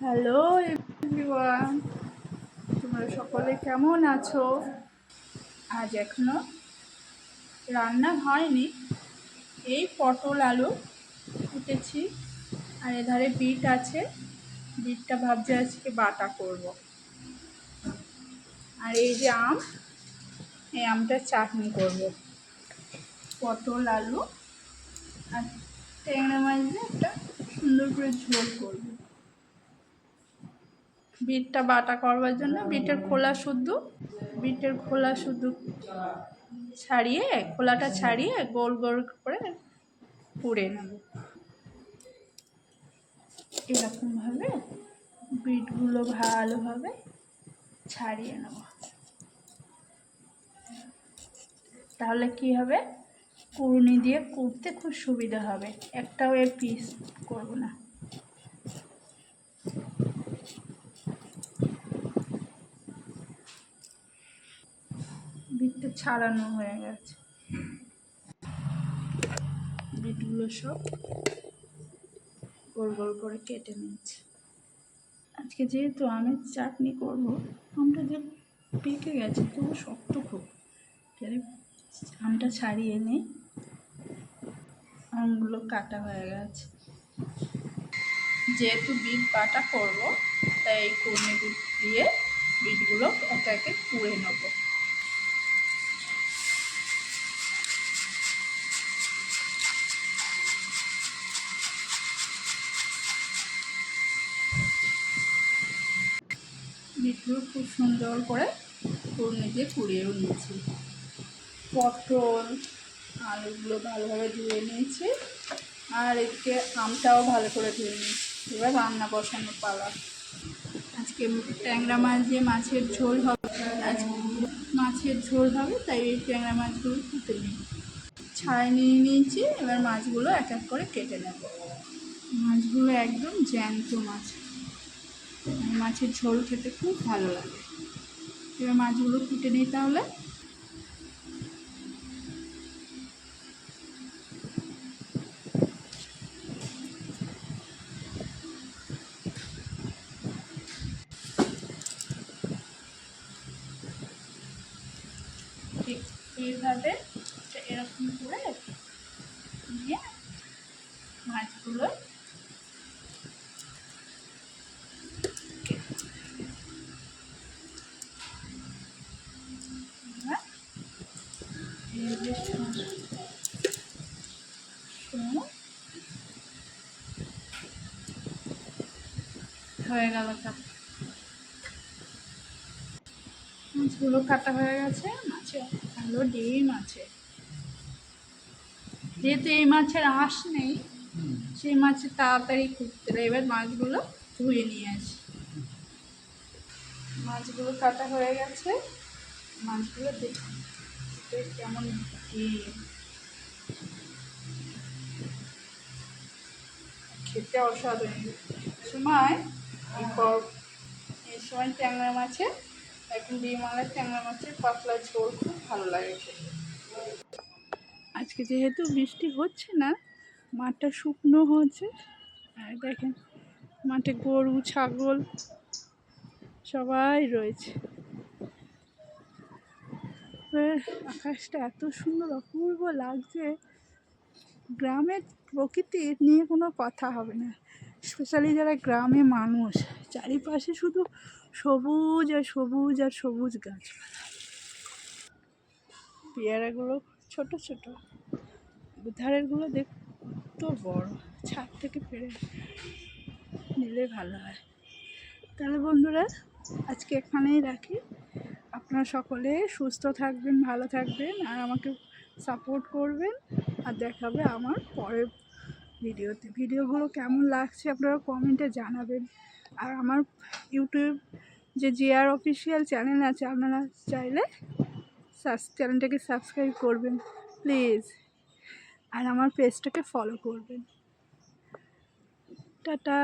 Hello everyone, তোমরা সকলে কেমন আছো? আজ এখনও রান্না হয়নি। এই পটল আলু উঠেছি আর এধারে বিট আছে। বিটটা ভাবছি আজকে বাটা করব। আর এই যে আম, এই আমটা চাটনি করব। পটল আলু আর ট্যাংরা মাছ দিয়ে একটা সুন্দর করে ঝোল করব। বিটটা বাটা করবার জন্য, বিটের খোলা শুদ্ধ, বিটের খোলা শুদ্ধ ছাড়িয়ে, খোলাটা ছাড়িয়ে গোল গোল করে পুড়ে নেব। এরকমভাবে বিটগুলো ভালোভাবে ছাড়িয়ে নেব। তাহলে কি হবে? কুড়ুনি দিয়ে কুড়তে খুব সুবিধা হবে। একটাও এর পিস করব না বিটটা ছাড়ানো হয়ে গেছে। বিটগুলো সব গোল গোল করে কেটে নিচ্ছি আজকে যেহেতু আমের চাটনি করব, আমটা যে পেকে গেছে তবু শক্ত খুব। আমটা ছাড়িয়ে নিই আমগুলো কাটা হয়ে গেছে। যেহেতু বিট বাটা করব, তাই এই কর্মে দিয়ে বিটগুলো একে একে পুড়ে নেব। বিটগুলো খুব সুন্দর করে ফুরনি দিয়ে পুড়িয়েও নিয়েছি। পটল, আলুগুলো ভালোভাবে ধুয়ে নিয়েছি। আর এদিকে আমটাও ভালো করে ধুয়ে নিয়েছি। এবার রান্না বসানো পালা। আজকে ট্যাংরা মাছ দিয়ে মাছের ঝোল হবে। আজকে মাছের ঝোল হবে, তাই এই ট্যাংরা মাছগুলো কুটে নিই। ছাড়াই নিয়ে নিয়েছি, এবার মাছগুলো এক এক করে কেটে নেব। মাছগুলো একদম জ্যান্ত মাছ। মাছের ঝোল খেতে খুব ভালো লাগে। এবার মাছগুলো কুটে নিই তাহলে। এইভাবে এরকম করে নিয়ে মাছগুলো হয়ে গেল মাছগুলো কাটা হয়ে গেছে মাছে ভালো ডিম আছে। যেহেতু এই মাছের আঁশ নেই, সেই মাছের তাড়াতাড়ি খুঁজতে এবার মাছগুলো ধুয়ে নিয়ে আসি। মাছগুলো কাটা হয়ে গেছে, মাছগুলো দেখুন কেমন খেতে অসাধারণ। সময়, এই সময় ট্যাংরা মাছের, এখন ডিমালের ট্যাংরা মাছের পাতলা ঝোল খুব ভালো লাগে আজকে যেহেতু বৃষ্টি হচ্ছে না, মাঠটা শুকনো হচ্ছে। আর দেখেন, মাঠে গরু, ছাগল সবাই রয়েছে। আকাশটা এত সুন্দর, অপূর্ব লাগছে। গ্রামের প্রকৃতি নিয়ে কোনো কথা হবে না। স্পেশালি যারা গ্রামে মানুষ, চারিপাশে শুধু সবুজ আর সবুজ আর সবুজ গাছপালা। পেয়ারাগুলো ছোট ছোট। ধারেরগুলো দেখ তো বড়। ছাদ থেকে পেরে নিলে ভালো হয়। তাহলে বন্ধুরা, আজকে এখানেই রাখি। আপনারা সকলে সুস্থ থাকবেন, ভালো থাকবেন আর আমাকে সাপোর্ট করবেন আর দেখাবে আমার পরের ভিডিওতে। ভিডিওগুলো কেমন লাগছে আপনারা কমেন্টে জানাবেন। আর আমার ইউটিউব যে জিআর অফিসিয়াল চ্যানেল আছে, আপনারা চাইলে চ্যানেলটাকে সাবস্ক্রাইব করবেন প্লিজ আর আমার পেজটাকে ফলো করবেন। টাটা।